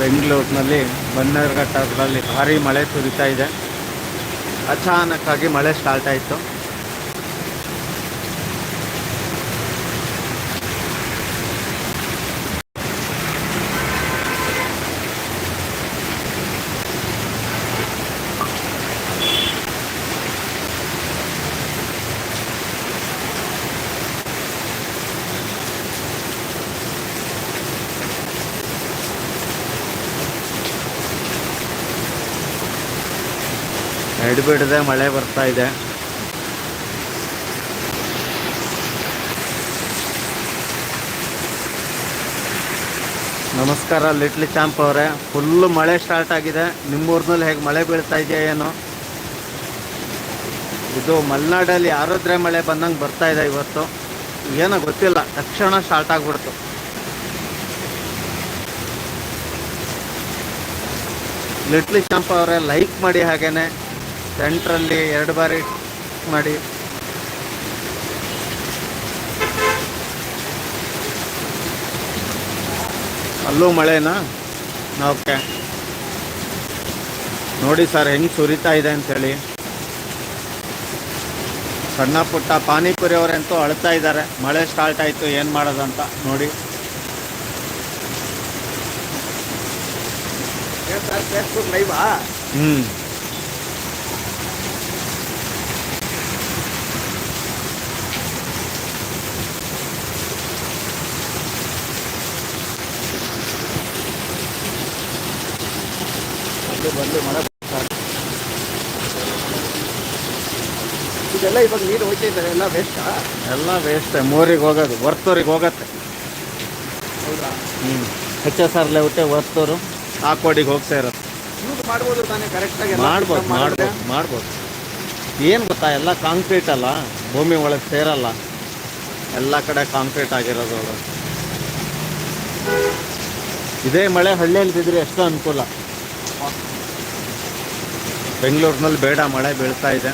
ಬೆಂಗಳೂರಿನಲ್ಲಿ ಬನ್ನರ್ಘಟ್ಟದಲ್ಲಿ ಭಾರಿ ಮಳೆ ಸುರಿತಾ ಇದೆ. ಅಚಾನಕ್ಕಾಗಿ ಮಳೆ ಸ್ಟಾರ್ಟ್ ಆಯಿತು. ಎಡ್ಬಿಡದೆ ಮಳೆ ಬರ್ತಾ ಇದೆ. ನಮಸ್ಕಾರ ಲಿಟ್ಲಿ ಚಾಂಪ್ ಅವರೇ. ಫುಲ್ಲು ಮಳೆ ಸ್ಟಾರ್ಟ್ ಆಗಿದೆ. ನಿಮ್ಮೂರ್ನಲ್ಲಿ ಹೇಗೆ ಮಳೆ ಬೀಳ್ತಾ ಇದೆಯಾ ಏನು? ಇದು ಮಲೆನಾಡಲ್ಲಿ ಯಾರಾದ್ರೆ ಮಳೆ ಬಂದಂಗೆ ಬರ್ತಾ ಇದೆ ಇವತ್ತು. ಏನೋ ಗೊತ್ತಿಲ್ಲ. ತಕ್ಷಣ ಸ್ಟಾರ್ಟ್ ಆಗ್ಬಿಡ್ತು. ಲಿಟ್ಲಿ ಚಾಂಪ್ ಅವರೇ ಲೈಕ್ ಮಾಡಿ ಹಾಗೇನೆ. ಸೆಂಟ್ರಲ್ಲಿ ಎರಡು ಬಾರಿ ಮಾಡಿ. ಅಲ್ಲೂ ಮಳೆನಾ? ಓಕೆ. ನೋಡಿ ಸರ್ ಹೆಂಗೆ ಸುರಿತಾ ಇದೆ ಅಂಥೇಳಿ ಸಣ್ಣ ಪುಟ್ಟ ಪಾನಿಪುರಿ ಅವರಂತೂ ಅಳ್ತಾ ಇದ್ದಾರೆ. ಮಳೆ ಸ್ಟಾರ್ಟ್ ಆಯಿತು ಏನು ಮಾಡೋದಂತ ನೋಡಿ. ಹ್ಞೂ ಬಂದು ಮಳೆ ಇದೆಲ್ಲ ಇವಾಗ ನೀರು ಹೋಯ್ತಾ ಇದ್ದಾರೆ ಎಲ್ಲ ವೇಸ್ಟಾ ಎಲ್ಲ ವೇಸ್ಟ್ ಮೋರಿಗೆ ಹೋಗೋದು ವರ್ತೂರಿಗೆ ಹೋಗತ್ತೆ. ಹೌದಾ? ಹ್ಞೂ ಎಚ್ ಎಸ್ ಆರ್ ಲೆಔಟೆ ವರ್ತೂರು ಆ ಕೋಡಿಗೆ ಹೋಗ್ತಾ ಇರೋದು. ಯೂಸ್ ಮಾಡ್ಬೋದು ತಾನೇ ಕರೆಕ್ಟಾಗಿ ಮಾಡ್ಬೋದು ಮಾಡ್ಬೋದು ಮಾಡ್ಬೋದು. ಏನು ಗೊತ್ತಾ ಎಲ್ಲ ಕಾಂಕ್ರೀಟ್ ಅಲ್ಲ ಭೂಮಿ ಒಳಗೆ ಸೇರಲ್ಲ. ಎಲ್ಲ ಕಡೆ ಕಾಂಕ್ರೀಟ್ ಆಗಿರೋದು ಅವರು ಇದೇ ಮಳೆ ಹಳ್ಳಿಯಲ್ಲಿ ಬಿದ್ದರೆ ಎಷ್ಟು ಅನುಕೂಲ. ಬೆಂಗಳೂರಿನಲ್ಲಿ ಬೇಡ, ಮಳೆ ಬೀಳ್ತಾ ಇದೆ.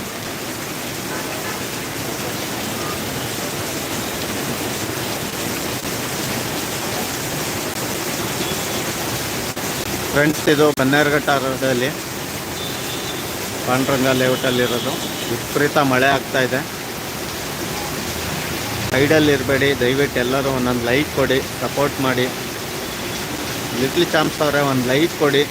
ಫ್ರೆಂಡ್ಸ್ ಇದು ಬನ್ನೇರುಘಟ್ಟ ರೋಡಲ್ಲಿ ಪಾಂಡುರಂಗ ಲೇಔಟಲ್ಲಿರೋದು. ವಿಪರೀತ ಮಳೆ ಆಗ್ತಾ ಇದೆ. ಸೈಡಲ್ಲಿ ಇರಬೇಡಿ, ದಯವಿಟ್ಟು ಎಲ್ಲರೂ ಒಂದೊಂದು ಲೈಕ್ ಕೊಡಿ, ಸಪೋರ್ಟ್ ಮಾಡಿ. ಲಿಟ್ಲ್ ಚಾಂಪ್ಸ್ ಅವರೇ ಒಂದು ಲೈಕ್ ಕೊಡಿ.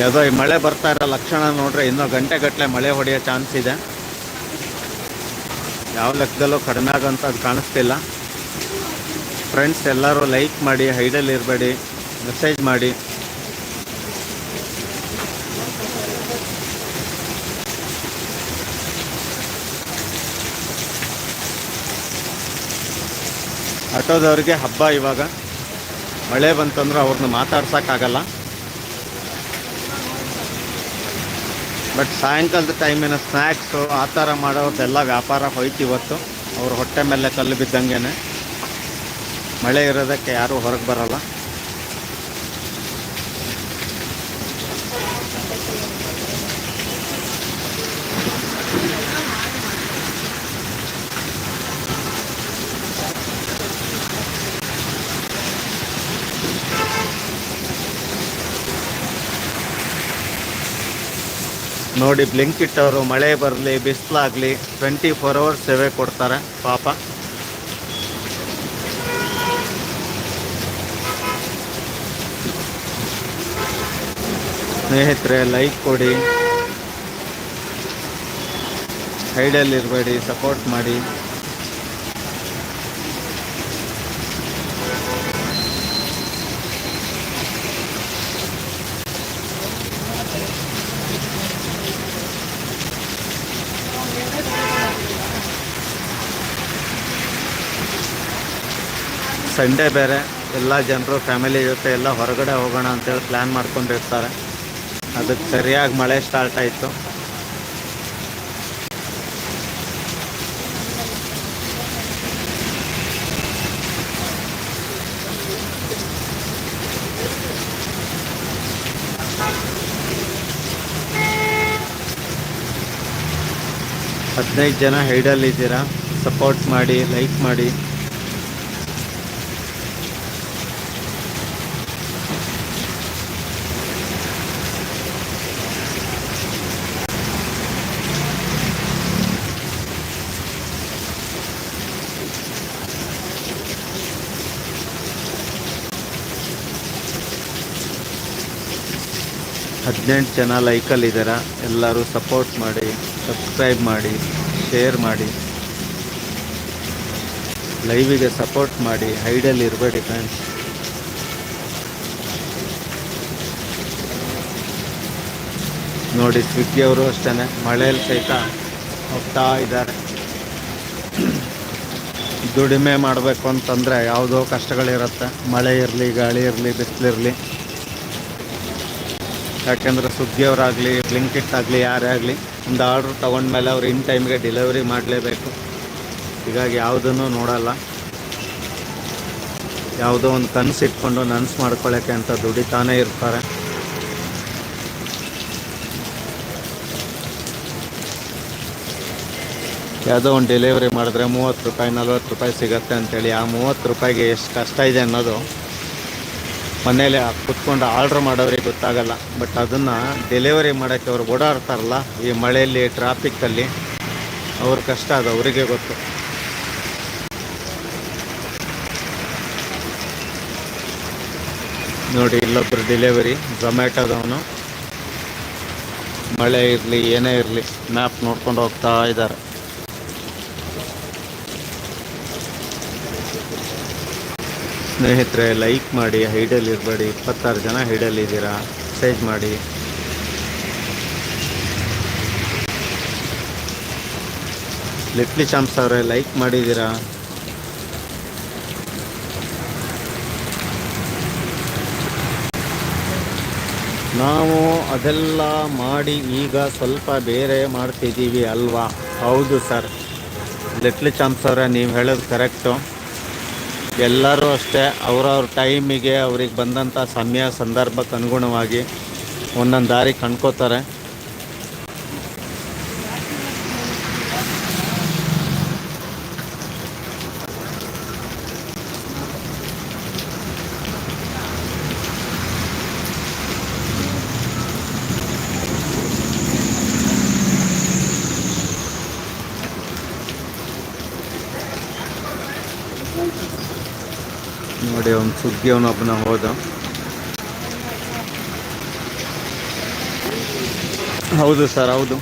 ಯಾವುದೋ ಈ ಮಳೆ ಬರ್ತಾ ಇರೋ ಲಕ್ಷಣ ನೋಡ್ರೆ ಇನ್ನೂ ಗಂಟೆ ಗಟ್ಟಲೆ ಮಳೆ ಹೊಡೆಯೋ ಚಾನ್ಸ್ ಇದೆ. ಯಾವ ಲೆಕ್ಕದಲ್ಲೂ ಕಡಿಮೆ ಆಗೋಂಥದ್ದು ಕಾಣಿಸ್ತಿಲ್ಲ. ಫ್ರೆಂಡ್ಸ್ ಎಲ್ಲರೂ ಲೈಕ್ ಮಾಡಿ ಹೈಡಲ್ಲಿ ಇರಬೇಡಿ ಮೆಸೇಜ್ ಮಾಡಿ. ಆಟೋದವ್ರಿಗೆ ಹಬ್ಬ ಇವಾಗ. ಮಳೆ ಬಂತಂದ್ರೆ ಅವ್ರನ್ನ ಮಾತಾಡ್ಸೋಕ್ಕಾಗಲ್ಲ. ಬಟ್ ಸಾಯಂಕಾಲದ ಟೈಮಿನ ಸ್ನ್ಯಾಕ್ಸು ಆ ಥರ ಮಾಡೋದೆಲ್ಲ ವ್ಯಾಪಾರ ಹೋಯ್ತು ಇವತ್ತು. ಅವ್ರ ಹೊಟ್ಟೆ ಮೇಲೆ ಕಲ್ಲು ಬಿದ್ದಂಗೆ ಮಳೆ ಇರೋದಕ್ಕೆ ಯಾರೂ ಹೊರಗೆ ಬರಲ್ಲ. ನೋಡಿ ಬ್ಲಿಂಕಿಟ್ ಅವರು ಮಳೆ ಬರಲಿ, ಬಿಸಿಲಾಗಲಿ ಟ್ವೆಂಟಿ ಫೋರ್ ಅವರ್ಸ್ ಸೇವೆ ಕೊಡ್ತಾರೆ, ಪಾಪ. ಸ್ನೇಹಿತರೆ ಲೈಕ್ ಕೊಡಿ. ಸೈಡಲ್ಲಿರಬೇಡಿ ಸಪೋರ್ಟ್ ಮಾಡಿ. ಸಂಡೇ ಬೇರೆ, ಎಲ್ಲ ಜನರು ಫ್ಯಾಮಿಲಿ ಜೊತೆ ಎಲ್ಲ ಹೊರಗಡೆ ಹೋಗೋಣ ಅಂತೇಳಿ ಪ್ಲ್ಯಾನ್ ಮಾಡ್ಕೊಂಡಿರ್ತಾರೆ. ಅದಕ್ಕೆ ಸರಿಯಾಗಿ ಮಳೆ ಸ್ಟಾರ್ಟ್ ಆಯಿತು. ಹದಿನೈದು ಜನ ಹೈಡಲ್ಲಿದ್ದೀರಾ ಸಪೋರ್ಟ್ ಮಾಡಿ ಲೈಕ್ ಮಾಡಿ. ಹದಿನೆಂಟು ಜನ ಲೈಕಲ್ಲಿದ್ದೀರ ಎಲ್ಲರೂ ಸಪೋರ್ಟ್ ಮಾಡಿ ಸಬ್ಸ್ಕ್ರೈಬ್ ಮಾಡಿ ಶೇರ್ ಮಾಡಿ. ಲೈವಿಗೆ ಸಪೋರ್ಟ್ ಮಾಡಿ ಹೈಡಲ್ಲಿ ಇರಬೇಡಿ ಫ್ರೆಂಡ್ಸ್ ನೋಡಿ ಸ್ವಿಗ್ಗಿ ಅವರು ಅಷ್ಟೇ ಮಳೆಯಲ್ಲಿ ಸಹಿತ ಹೋಗ್ತಾ ಇದ್ದಾರೆ. ದುಡಿಮೆ ಮಾಡಬೇಕು ಅಂತಂದರೆ ಯಾವುದೋ ಕಷ್ಟಗಳಿರುತ್ತೆ. ಮಳೆ ಇರಲಿ, ಗಾಳಿ ಇರಲಿ, ಬಿಸಿಲಿರಲಿ. ಯಾಕೆಂದರೆ ಸುಗ್ಗಿಯವರಾಗಲಿ ಬ್ಲಿಂಕಿಟ್ ಆಗಲಿ ಯಾರೇ ಆಗಲಿ ಒಂದು ಆರ್ಡ್ರ್ ತೊಗೊಂಡ್ಮೇಲೆ ಅವ್ರು ಇನ್ ಟೈಮ್ಗೆ ಡೆಲಿವರಿ ಮಾಡಲೇಬೇಕು. ಹೀಗಾಗಿ ಯಾವುದನ್ನು ನೋಡಲ್ಲ. ಯಾವುದೋ ಒಂದು ಕನಸು ಇಟ್ಕೊಂಡು ನನ್ಸು ಮಾಡ್ಕೊಳ್ಳೋಕ್ಕೆ ಅಂತ ದುಡಿತಾನೇ ಇರ್ತಾರೆ. ಯಾವುದೋ ಒಂದು ಡೆಲಿವರಿ ಮಾಡಿದ್ರೆ ಮೂವತ್ತು ರೂಪಾಯಿ, ನಲ್ವತ್ತು ರೂಪಾಯಿ ಸಿಗತ್ತೆ ಅಂತೇಳಿ, ಆ ಮೂವತ್ತು ರೂಪಾಯಿಗೆ ಎಷ್ಟು ಕಷ್ಟ ಇದೆ ಅನ್ನೋದು ಮನೇಲಿ ಕುತ್ಕೊಂಡು ಆರ್ಡ್ರ್ ಮಾಡೋರಿಗೆ ಗೊತ್ತಾಗಲ್ಲ. ಬಟ್ ಅದನ್ನು ಡೆಲಿವರಿ ಮಾಡೋಕ್ಕೆ ಅವ್ರು ಓಡಾಡ್ತಾರಲ್ಲ, ಈ ಮಳೆಯಲ್ಲಿ ಟ್ರಾಫಿಕ್ಕಲ್ಲಿ ಅವ್ರ ಕಷ್ಟ ಅದು ಅವರಿಗೆ ಗೊತ್ತು. ನೋಡಿ, ಇಲ್ಲೊಬ್ರು ಡೆಲಿವರಿ ಝೊಮ್ಯಾಟೋದವನು ಮಳೆ ಇರಲಿ, ಏನೇ ಇರಲಿ ಮ್ಯಾಪ್ ನೋಡ್ಕೊಂಡು ಹೋಗ್ತಾ ಇದ್ದಾರೆ. ಸ್ನೇಹಿತರೆ ಲೈಕ್ ಮಾಡಿ ಹೈಡಲ್ಲಿ ಇರಬೇಡಿ. ಇಪ್ಪತ್ತಾರು ಜನ ಹೈಡಲ್ಲಿ ಇದ್ದೀರಾ? ಮೆಸೇಜ್ ಮಾಡಿ. ಲಿಟ್ಲಿ ಚಾಂಪ್ಸ್ ಅವರೇ ಲೈಕ್ ಮಾಡಿದ್ದೀರಾ? ನಾವು ಅದೆಲ್ಲ ಮಾಡಿ ಈಗ ಸ್ವಲ್ಪ ಬೇರೆ ಮಾಡ್ತಿದ್ದೀವಿ ಅಲ್ವಾ? ಹೌದು ಸರ್. ಲಿಟ್ಲಿ ಚಾಂಪ್ಸ್ ಅವರೇ, ನೀವು ಹೇಳೋದು ಕರೆಕ್ಟು ಎಲ್ಲರೂ ಅಷ್ಟೇ ಅವರವ್ರ ಟೈಮಿಗೆ ಅವ್ರಿಗೆ ಬಂದಂಥ ಸಮಯ ಸಂದರ್ಭಕ್ಕೆ ಅನುಗುಣವಾಗಿ ಒಂದೊಂದು ದಾರಿ ಕಂಡ್ಕೋತಾರೆ. ನೋಡಿ, ಅವ್ನು ಸುಗ್ಗಿ ಹೋದ. ಹೌದು ಸರ್ ಹೌದು.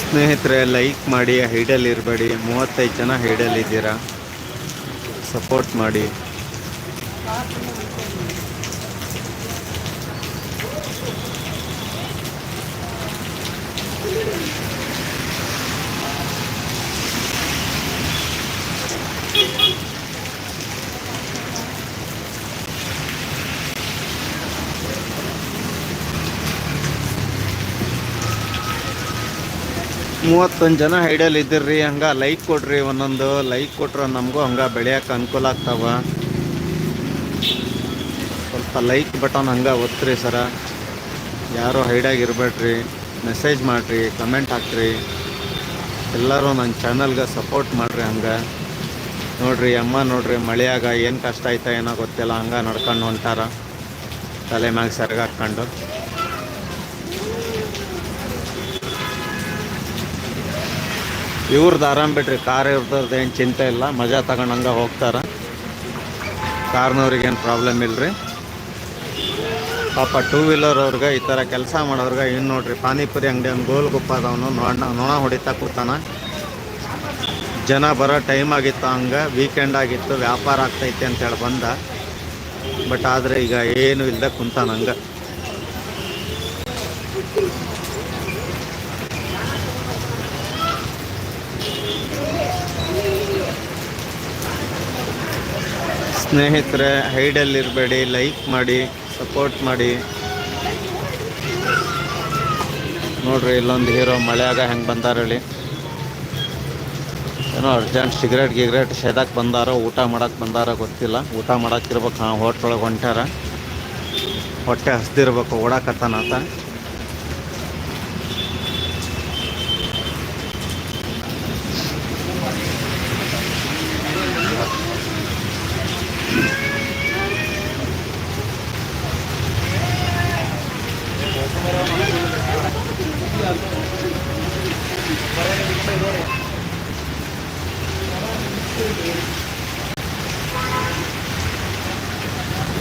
ಸ್ನೇಹಿತರೆ ಲೈಕ್ ಮಾಡಿ ಹೈಡಲ್ಲಿ ಇರಬೇಡಿ. ಮೂವತ್ತೈದು ಜನ ಹೈಡಲ್ಲಿದ್ದೀರಾ ಸಪೋರ್ಟ್ ಮಾಡಿ. ಮೂವತ್ತೊಂದು ಜನ ಐಡಿಯಲ್ಲಿ ಇದ್ದೀರಿ ಹಂಗೆ ಲೈಕ್ ಕೊಡ್ರಿ, ಒಂದೊಂದು ಲೈಕ್ ಕೊಟ್ರೆ ನಮಗೂ ಹಂಗೆ ಬೆಳೆಯೋಕೆ ಅನುಕೂಲ ಆಗ್ತಾವ. ಸ್ವಲ್ಪ ಲೈಕ್ ಬಟನ್ ಹಂಗೆ ಒತ್ತಿರಿ ಸರ. ಯಾರು ಹೈಡಾಗಿ ಇರಬೇಡ್ರಿ ಮೆಸೇಜ್ ಮಾಡಿರಿ ಕಮೆಂಟ್ ಹಾಕ್ರಿ. ಎಲ್ಲರೂ ನನ್ನ ಚಾನಲ್ಗೆ ಸಪೋರ್ಟ್ ಮಾಡಿರಿ ಹಂಗೆ. ನೋಡ್ರಿ, ಅಮ್ಮ ನೋಡ್ರಿ, ಮಳೆಯಾಗ ಏನು ಕಷ್ಟ ಆಯ್ತಾ, ಏನೋ ಗೊತ್ತಿಲ್ಲ, ಹಂಗೆ ನಡ್ಕೊಂಡು ಹೊಂಟಾರ. ತಲೆ ಮ್ಯಾಗ ಸೆರಗ ಇವ್ರದ್ದು ಆರಾಮ್ ಬಿಟ್ರಿ ಕಾರ್ ಇರ್ದವ್ರದ್ದು ಏನು ಚಿಂತೆ ಇಲ್ಲ. ಮಜಾ ತಗೊಂಡಂಗೆ ಹೋಗ್ತಾರೆ. ಕಾರ್ನವ್ರಿಗೇನು ಪ್ರಾಬ್ಲಮ್ ರೀ ಪಾಪ ಟೂ ವೀಲರ್ ಅವ್ರಿಗೆ ಈ ಥರ ಕೆಲಸ ಮಾಡೋರ್ಗೆ ಇನ್ನು ನೋಡ್ರಿ, ಪಾನಿಪುರಿ ಅಂಗಡಿ ಅವ್ನು ಗೋಲ್ ಗುಪ್ಪ ಅದವನು. ನೋಣ ಹೊಡಿತಾ ಕೂತಾನ. ಜನ ಬರೋ ಟೈಮ್ ಆಗಿತ್ತು ಹಂಗೆ ವೀಕೆಂಡ್ ಆಗಿತ್ತು, ವ್ಯಾಪಾರ ಆಗ್ತೈತೆ ಅಂತೇಳಿ ಬಂದ. ಬಟ್ ಆದರೆ ಈಗ ಏನು ಇಲ್ಲದೆ ಕುಂತಾನ ಹಂಗೆ. ಸ್ನೇಹಿತರೆ ಹೈಡಲ್ಲಿರಬೇಡಿ ಲೈಕ್ ಮಾಡಿ ಸಪೋರ್ಟ್ ಮಾಡಿ. ನೋಡ್ರಿ, ಇಲ್ಲೊಂದು ಹೀರೋ ಮಳೆಯಾಗ ಹೆಂಗೆ ಬಂದಾರ ಹೇಳಿ. ಏನೋ ಅರ್ಜೆಂಟ್ ಸಿಗರೇಟ್ ಗಿಗರೇಟ್ ಸೆದಕ್ಕೆ ಬಂದಾರ, ಊಟ ಮಾಡಕ್ಕೆ ಬಂದಾರ ಗೊತ್ತಿಲ್ಲ. ಊಟ ಮಾಡಕ್ಕಿರ್ಬೇಕು ಹಾಂ ಹೋಟ್ಲೊಳಗೆ ಹೊಂಟಾರ ಹೊಟ್ಟೆ ಹಸ್ದಿರ್ಬೇಕು, ಓಡಾಕತ್ತಾನ ಆತ.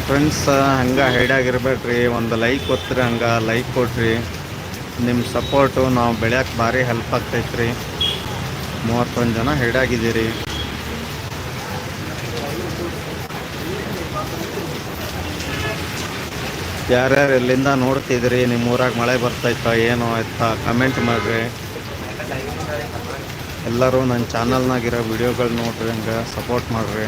ಫ್ರೆಂಡ್ಸ್ ಹಂಗೆ ಹೈಡಾಗಿರ್ಬೇಡ್ರಿ ಒಂದು ಲೈಕ್ ಕೊತ್ರಿ ಹಂಗೆ ಲೈಕ್ ಕೊಟ್ರಿ ನಿಮ್ಮ ಸಪೋರ್ಟು ನಾವು ಬೆಳೆಯೋಕ್ಕೆ ಭಾರಿ ಹೆಲ್ಪ್ ಆಗ್ತೈತ್ರಿ. ಮೂವತ್ತೊಂದು ಜನ ಹೈಡಾಗಿದ್ದೀರಿ ಯಾರ್ಯಾರು ಎಲ್ಲಿಂದ ನೋಡ್ತಿದ್ರಿ? ನಿಮ್ಮ ಊರಾಗ ಮಳೆ ಬರ್ತೈತಾ ಏನೋ ಆಯ್ತಾ? ಕಮೆಂಟ್ ಮಾಡಿರಿ. ಎಲ್ಲರೂ ನನ್ನ ಚಾನಲ್ನಾಗಿರೋ ವಿಡಿಯೋಗಳು ನೋಡ್ರಿ, ಹಂಗೆ ಸಪೋರ್ಟ್ ಮಾಡಿರಿ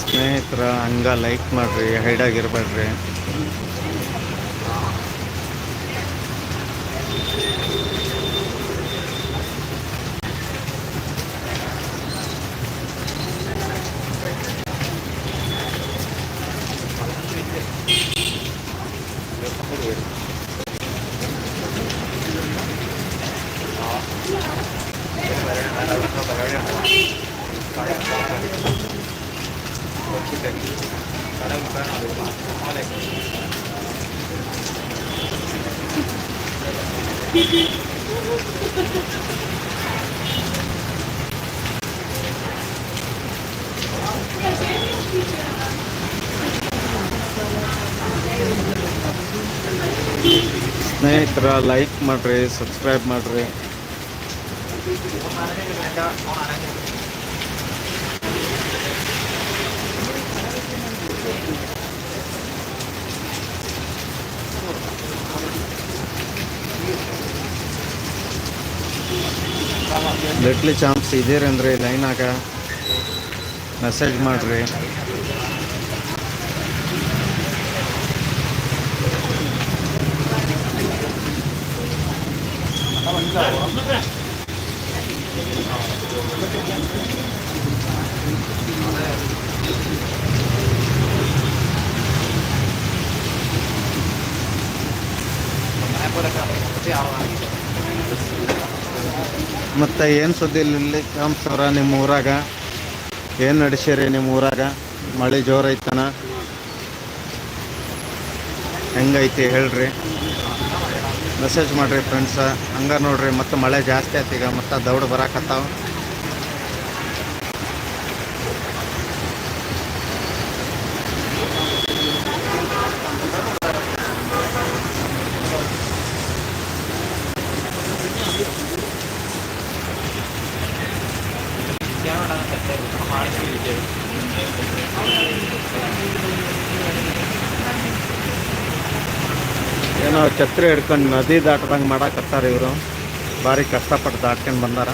ಸ್ನೇಹಿತರ ಹಂಗ ಲೈಕ್ ಮಾಡ್ರಿ ಹೈಡಾಗಿರ್ಬೇಡ್ರಿ ಲೈಕ್ ಮಾಡ್ರಿ ಸಬ್ಸ್ಕ್ರೈಬ್ ಮಾಡ್ರಿ. ಲಿಟ್ಲಿ ಚಾಂಪ್ಸ್ ಇದೀರೇನ್ರಿ ಲೈನಾಗ ಮೆಸೇಜ್ ಮಾಡ್ರಿ. ಮತ್ತೆ ಏನು ಸುದ್ದಿ ಇಲ್ಲಿ? ಅವ್ರ ನಿಮ್ಮ ಊರಾಗ ಏನು ನಡೆಸಿರಿ ನಿಮ್ಮ ಊರಾಗ ಮಳೆ ಜೋರೈತನ ಹೆಂಗೈತಿ ಹೇಳ್ರಿ. ಮೆಸೇಜ್ ಮಾಡಿರಿ ಫ್ರೆಂಡ್ಸ್ ಹಂಗೆ ನೋಡ್ರಿ ಮತ್ತೆ ಮಳೆ ಜಾಸ್ತಿ ಆಯ್ತು ಈಗ ಮತ್ತೆ ದೌಡ್ ಬರಾಕತ್ತಾವ ಏನೋ ಛತ್ರಿ ಹಿಡ್ಕೊಂಡು ನದಿ ದಾಟ್ದಂಗೆ ಮಾಡಾಕತ್ತಾರ ಇವರು. ಭಾರಿ ಕಷ್ಟಪಟ್ಟು ದಾಟ್ಕೊಂಡು ಬಂದಾರ.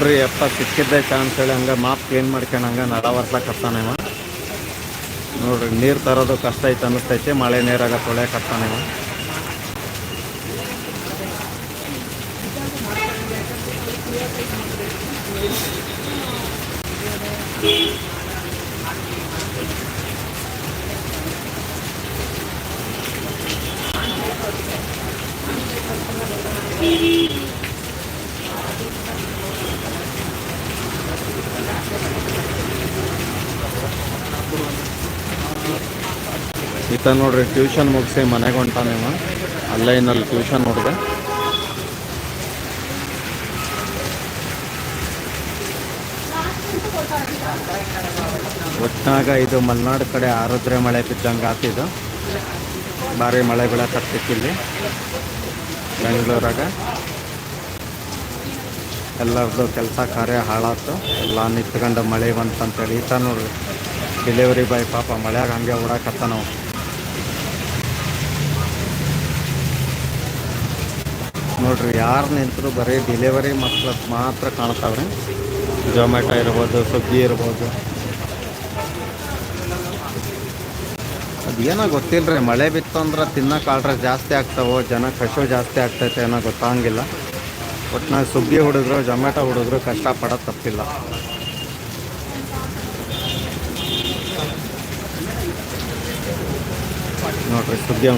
ನೋಡ್ರಿ, ಅಪ್ಪ ಸಿಕ್ಕಿದ್ದೆ ಚಾನ್ಸ್ ಹೇಳಿ ಹಂಗ ಮಾಪ್ ಕ್ಲೀನ್ ಮಾಡ್ಕೊಂಡು ಹಂಗೆ ನಡ ವರ್ಸ್ಲಕತ್ತಾನೇವ ನೋಡ್ರಿ, ನೀರು ತರೋದು ಕಷ್ಟ ಐತೆ ಅನ್ನಿಸ್ತೈತಿ, ಮಳೆ ನೀರಾಗ ತೊಳೆಯಕತ್ತಾನೇವ Thank ಈತ ನೋಡ್ರಿ ಟ್ಯೂಷನ್ ಮುಗಿಸಿ ಮನೆಗೆ ಹೊಂಟಾನೇವ ಆನ್ಲೈನಲ್ಲಿ ಟ್ಯೂಷನ್ ನೋಡಿದೆ. ಒಟ್ನಾಗ ಇದು ಮಲೆನಾಡು ಕಡೆ ಆರುದ್ರೆ ಮಳೆ ಬಿದ್ದಂಗೆ ಆತಿದು ಭಾರಿ ಮಳೆ ಇಲ್ಲಿ. ಬೆಂಗಳೂರಾಗ. ಎಲ್ಲರದ್ದು ಕೆಲಸ ಕಾರ್ಯ ಹಾಳಾತು. ಎಲ್ಲ ನಿಂತ್ಕೊಂಡು ಮಳೆ ಬಂತಂತೇಳಿ. ಈತ ನೋಡ್ರಿ ಡೆಲಿವರಿ ಬಾಯ್ ಪಾಪ ಮಳೆಯಾಗ ಹಂಗೆ ಓಡಾಕತ್ತ ನಾವು ನೋಡ್ರಿ, ಯಾರು ನಿಂತರೂ ಬರೀ ಡೆಲಿವರಿ ಮಕ್ಳು ಮಾತ್ರ ಕಾಣ್ತಾವ್ರಿ. ಜೊಮ್ಯಾಟೊ ಇರ್ಬೋದು ಸ್ವಿಗ್ಗಿ ಇರ್ಬೋದು. ಅದೇನೋ ರೀ ಮಳೆ ಬಿತ್ತು ಅಂದ್ರೆ ತಿನ್ನೋಕೆ ಆರ್ಡ್ರ್ ಜಾಸ್ತಿ ಆಗ್ತಾವೋ, ಜನ ಕಶೋ ಜಾಸ್ತಿ ಆಗ್ತೈತೆ ಏನೋ ಗೊತ್ತಾಗಂಗಿಲ್ಲ ಒಟ್ನಾಗ ಸುಗ್ಗಿ ಹುಡುಗರು ಜೊಮ್ಯಾಟೊ ಹುಡುಗರು ಕಷ್ಟಪಡೋದು ತಪ್ಪಿಲ್ಲ. ನೋಡ್ರಿ ಸ್ವಿಗ್ಗಿ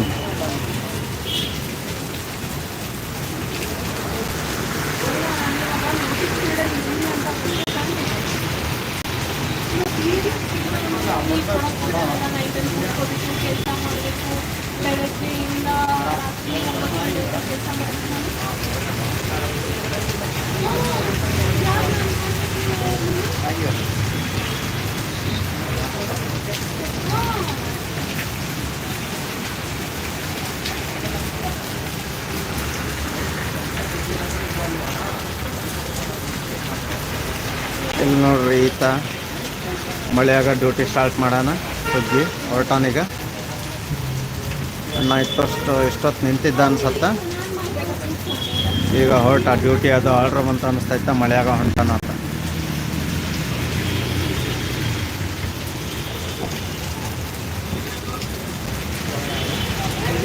ಮಳೆಯಾಗ ಡ್ಯೂಟಿ ಸ್ಟಾರ್ಟ್ ಮಾಡೋಣ ಸುಗ್ಗಿ ಹೊರಟಾನೀಗ ನಾ ಇಷ್ಟೊಷ್ಟು, ಇಷ್ಟೊತ್ತು ನಿಂತಿದ್ದ ಅನ್ಸತ್ತ ಈಗ ಹೊರಟ, ಡ್ಯೂಟಿ ಅದು ಆರ್ಡ್ರ್ ಬಂತ ಅನಿಸ್ತೈತ, ಮಳೆಯಾಗ ಹೊಂಟಾನ ಅಂತ.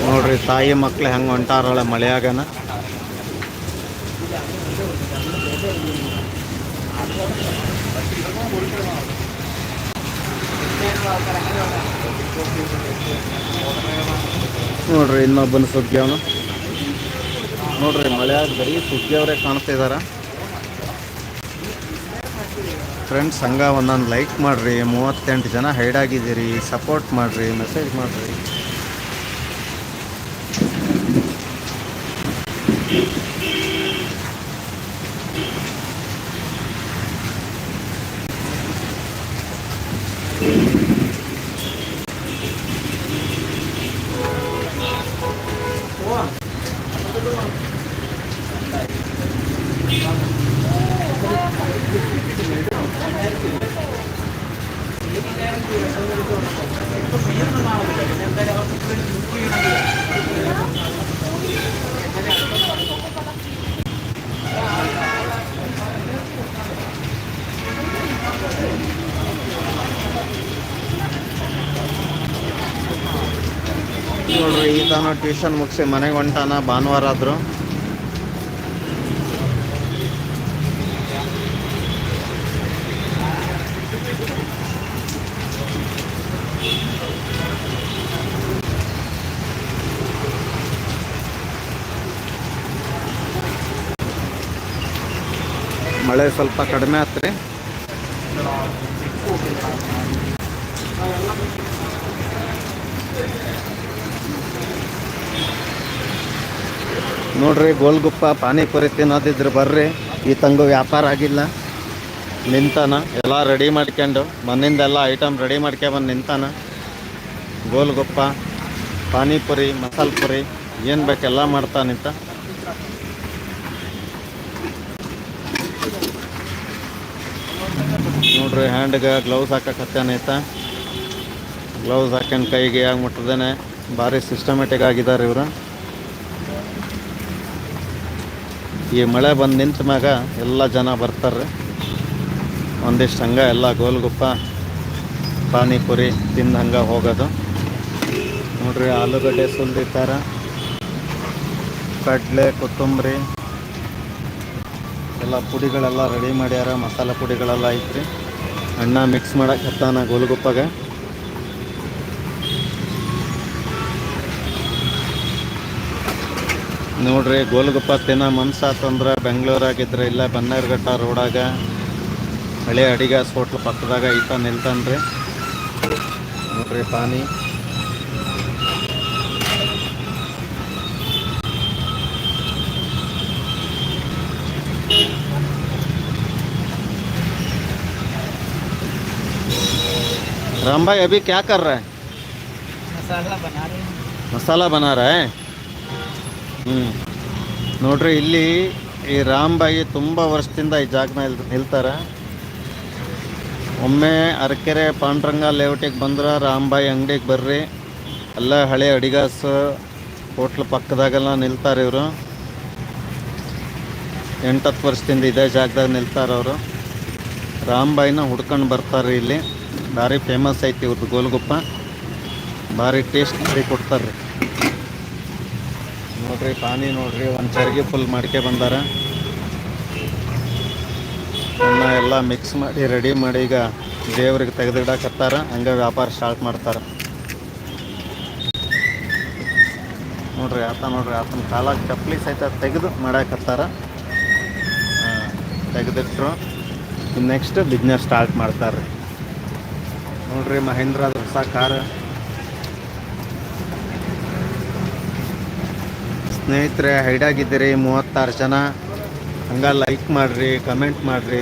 ನೋಡ್ರಿ, ತಾಯಿ ಮಕ್ಳು ಹೆಂಗೆ ಹೊಂಟಾರಳೆ ಮಳೆಯಾಗನ. ನೋಡ್ರಿ ಇನ್ನೊಬ್ಬನ ಸುಗ್ಗಿ ಅವನು. ನೋಡ್ರಿ, ಮಳೆ ಬರೀ ಸುಗ್ಗಿಯವ್ರೆ ಕಾಣ್ತಾ ಇದಾರ. ಫ್ರೆಂಡ್ಸ್ ಹಂಗ ಒಂದೊಂದು ಲೈಕ್ ಮಾಡ್ರಿ. ಮೂವತ್ತೆಂಟು ಜನ ಹೈಡ್ ಆಗಿದ್ದೀರಿ. ಸಪೋರ್ಟ್ ಮಾಡ್ರಿ ಮೆಸೇಜ್ ಮಾಡ್ರಿ. ನೋಡ್ರಿ ಈತನ ಟ್ಯೂಷನ್ ಮುಗಿಸಿ ಮನೆಗೆ ಹೊಂಟಾನ ಭಾನುವಾರ ಆದ್ರು. ಮಳೆ ಸ್ವಲ್ಪ ಕಡಿಮೆ ಆತ್ರಿ. ನೋಡ್ರಿ ಗೋಲ್ಗುಪ್ಪ, ಪಾನಿಪುರಿ ತಿನ್ನೋದಿದ್ರೆ ಬರ್ರಿ. ಈ ತಂಗು ವ್ಯಾಪಾರ ಆಗಿಲ್ಲ. ನಿಂತಾನ. ಎಲ್ಲ ರೆಡಿ ಮಾಡ್ಕೊಂಡು ಮನೆಯಿಂದೆಲ್ಲ ಐಟಮ್ ರೆಡಿ ಮಾಡ್ಕೊಂಬಂದು ನಿಂತಾನ. ಗೋಲ್ಗುಪ್ಪ, ಪಾನಿಪುರಿ, ಮಸಾಲೆ ಪುರಿ, ಏನು ಬೇಕೆಲ್ಲ ಮಾಡ್ತಾ ನೋಡ್ರಿ ಹ್ಯಾಂಡ್ಗೆ ಗ್ಲೌಸ್ ಐತ ಗ್ಲೌಸ್ ಹಾಕೊಂಡು ಕೈಗೆ ಆಗಿ ಮುಟ್ಟದೇನೆ ಭಾರಿ ಸಿಸ್ಟಮೆಟಿಕ್ ಆಗಿದ್ದಾರೆ ಇವರು. ಈ ಮಳೆ ಬಂದು ನಿಂತ ಮ್ಯಾಗ ಎಲ್ಲ ಜನ ಬರ್ತಾರೆ ಒಂದಿಷ್ಟು ಹಂಗೆ ಎಲ್ಲ ಗೋಲ್ಗುಪ್ಪ, ಪಾನಿಪುರಿ ತಿಂದು ಹಂಗೆ ಹೋಗೋದು. ನೋಡ್ರಿ, ಆಲೂಗಡ್ಡೆ ಸುಲ್ದಿತ್ತಾರ ಕಡಲೆ, ಕೊತ್ತಂಬರಿ, ಎಲ್ಲ ಪುಡಿಗಳೆಲ್ಲ ರೆಡಿ ಮಾಡ್ಯಾರ. ಮಸಾಲೆ ಪುಡಿಗಳೆಲ್ಲ ಐತ್ರಿ. ಅಣ್ಣ ಮಿಕ್ಸ್ ಮಾಡಕ್ಕೆ ಹತ್ತಾನ ಗೋಲುಗುಪ್ಪಾಗ. ನೋಡ್ರಿ, ಗೋಲ್ಗುಪ್ಪ ತಿನ್ನ ಮನ್ಸಾತಂದ್ರೆ ಬೆಂಗಳೂರಾಗಿದ್ರೆ ಇಲ್ಲ ಬನ್ನೇರುಘಟ್ಟ ರೋಡಾಗ ಹಳೆ ಅಡಿಗಾಸ್ ಹೋಟ್ಲ್ ಪಕ್ಕದಾಗ ಈತ ನಿಲ್ತಾನ್ರಿ. ನೋಡ್ರಿ ಪಾನಿ. राम भाई अभी क्या कर रहा है ಮಸಾಲ मसाला बना ಬನಾರ ಹ್ಞೂ ನೋಡ್ರಿ ಇಲ್ಲಿ ಈ ರಾಮ್ ರಾಮ್ಬಾಯಿ ತುಂಬ ವರ್ಷದಿಂದ ಈ ಜಾಗನ ನಿಲ್ ನಿಲ್ತಾರೆ. ಒಮ್ಮೆ ಅರಕೆರೆ ಪಾಂಡ್ರಂಗ ಲೇಔಟಿಗೆ ಬಂದ್ರೆ ರಾಮ್ಬಾಯಿ ಅಂಗಡಿಗೆ ಬರ್ರಿ. ಎಲ್ಲ ಹಳೆ ಅಡಿಗಾಸ್ ಹೋಟ್ಲ್ ಪಕ್ಕದಾಗೆಲ್ಲ ನಿಲ್ತಾರೆ ಇವರು. ಎಂಟತ್ತು ವರ್ಷದಿಂದ ಇದೇ ಜಾಗದಾಗ ನಿಲ್ತಾರೆ ಅವರು ರಾಮ್ಬಾಯಿನ ಹುಡ್ಕೊಂಡು ಬರ್ತಾರೆ ಇಲ್ಲಿ. ಭಾರಿ ಫೇಮಸ್ ಐತಿ ಇವ್ರದ್ದು ಗೋಲ್ಗುಪ್ಪ. ಭಾರಿ ಟೇಸ್ಟ್ ಮಾಡಿ ಕೊಡ್ತಾರೆ ನೋಡ್ರಿ, ಪಾನಿ ನೋಡ್ರಿ, ಒಂದು ಚರ್ಗಿ ಫುಲ್ ಮಾಡ್ಕೆ ಬಂದಾರ. ಅನ್ನ ಎಲ್ಲ ಮಿಕ್ಸ್ ಮಾಡಿ ರೆಡಿ ಮಾಡಿ ಈಗ ದೇವ್ರಿಗೆ ತೆಗೆದಿಡಕತ್ತಾರ. ಹಂಗೆ ವ್ಯಾಪಾರ ಸ್ಟಾರ್ಟ್ ಮಾಡ್ತಾರೆ. ನೋಡ್ರಿ, ಆತ ನೋಡ್ರಿ, ಆತನ ಕಾಲ ಚಪ್ಪಲಿ ಸಹಿತ ತೆಗೆದು ಮಾಡಾಕತ್ತಾರ. ತೆಗೆದಿಟ್ರು. ನೆಕ್ಸ್ಟ್ ಬಿಸ್ನೆಸ್ ಸ್ಟಾರ್ಟ್ ಮಾಡ್ತಾರೆ ನೋಡ್ರಿ ಮಹೇಂದ್ರ ಹೊಸ ಕಾರ್. ಸ್ನೇಹಿತರೆ ಹೈಡಾಗಿದ್ದೀರಿ ಮೂವತ್ತಾರು ಜನ. ಹಂಗೆ ಲೈಕ್ ಮಾಡ್ರಿ ಕಮೆಂಟ್ ಮಾಡ್ರಿ.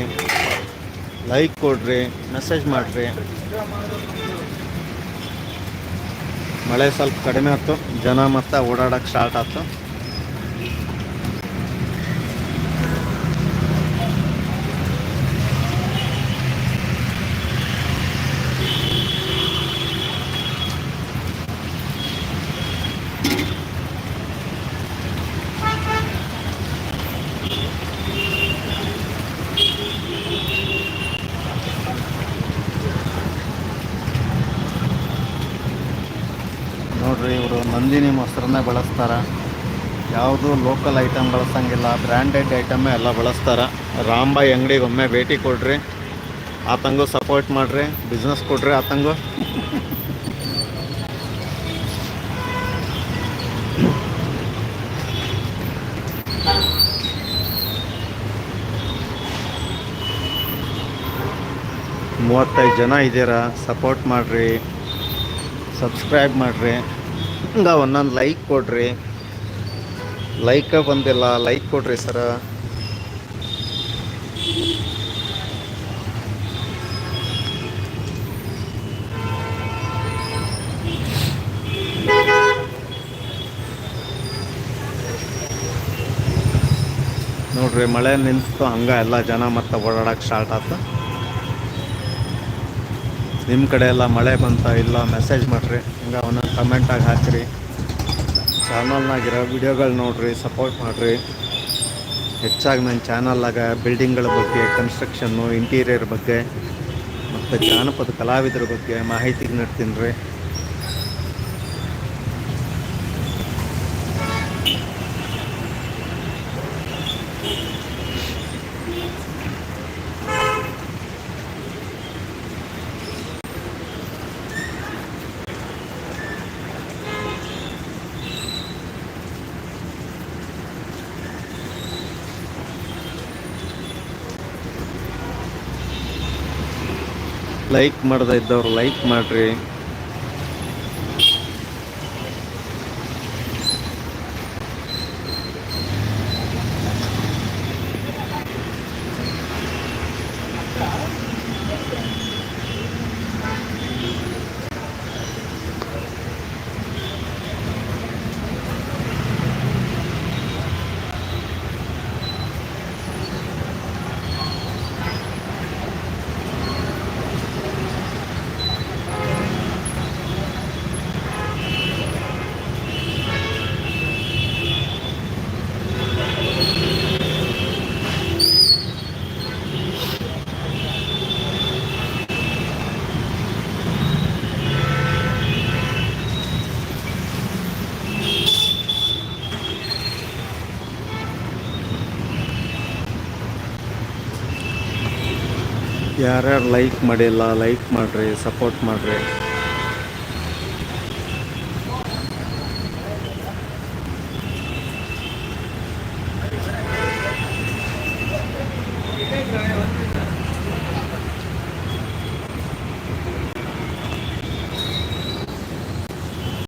ಲೈಕ್ ಕೊಡ್ರಿ ಮೆಸೇಜ್ ಮಾಡಿರಿ. ಮಳೆ ಸ್ವಲ್ಪ ಕಡಿಮೆ ಆಯ್ತು, ಜನ ಮತ್ತೆ ಓಡಾಡಕ್ಕೆ ಸ್ಟಾರ್ಟ್ ಆಯ್ತು ನೋಡ್ರಿ ಇವರು ನಂದಿನಿ ಮೊಸರನ್ನೇ ಬಳಸ್ತಾರ. ಯಾವುದು ಲೋಕಲ್ ಐಟಮ್ ಬಳಸಂಗಿಲ್ಲ ಬ್ರ್ಯಾಂಡೆಡ್ ಐಟಮ್ಮೇ ಎಲ್ಲ ಬಳಸ್ತಾರೆ. ರಾಮ್ಬಾಯಿ ಅಂಗಡಿಗೆ ಒಮ್ಮೆ ಭೇಟಿ ಕೊಡ್ರಿ. ಆತಂಗೂ ಸಪೋರ್ಟ್ ಮಾಡಿರಿ. ಬಿಸ್ನೆಸ್ ಕೊಡ್ರಿ ಆತಂಗು ಮೂವತ್ತೈದು ಜನ ಇದ್ದೀರಾ ಸಪೋರ್ಟ್ ಮಾಡಿರಿ. ಸಬ್ಸ್ಕ್ರೈಬ್ ಮಾಡಿರಿ. ಹಂಗೆ ಒಂದೊಂದು ಲೈಕ್ ಕೊಡ್ರಿ. ಲೈಕ ಬಂದಿಲ್ಲ ಲೈಕ್ ಕೊಡ್ರಿ ಸರ ನೋಡ್ರಿ ಮಳೆ ನಿಂತು ಹಂಗ ಎಲ್ಲ ಜನ ಮತ್ತೆ ಓಡಾಡಕ್ಕೆ ಸ್ಟಾರ್ಟ್ ಆಯ್ತು ನಿಮ್ಮ ಕಡೆ ಎಲ್ಲ ಮಳೆ ಬಂತ ಇಲ್ಲ? ಮೆಸೇಜ್ ಮಾಡಿರಿ. ಹಂಗೆ ಅವನ್ನ ಕಮೆಂಟಾಗಿ ಹಾಕಿರಿ. ಚಾನಲ್ನಾಗಿರೋ ವಿಡಿಯೋಗಳು ನೋಡಿರಿ ಸಪೋರ್ಟ್ ಮಾಡಿರಿ. ಹೆಚ್ಚಾಗಿ ನನ್ನ ಚಾನಲ್ನಾಗ ಬಿಲ್ಡಿಂಗ್ಗಳ ಬಗ್ಗೆ ಕನ್ಸ್ಟ್ರಕ್ಷನ್ನು ಇಂಟೀರಿಯರ್ ಬಗ್ಗೆ, ಮತ್ತು ಜಾನಪದ ಕಲಾವಿದರ ಬಗ್ಗೆ ಮಾಹಿತಿ ನೀಡ್ತೀನಿ ರೀ. ಲೈಕ್ ಮಾಡದೇ ಇದ್ದವ್ರು ಲೈಕ್ ಮಾಡಿರಿ. ಯಾರ್ಯಾರು ಲೈಕ್ ಮಾಡಿಲ್ಲ ಲೈಕ್ ಮಾಡಿರಿ ಸಪೋರ್ಟ್ ಮಾಡಿರಿ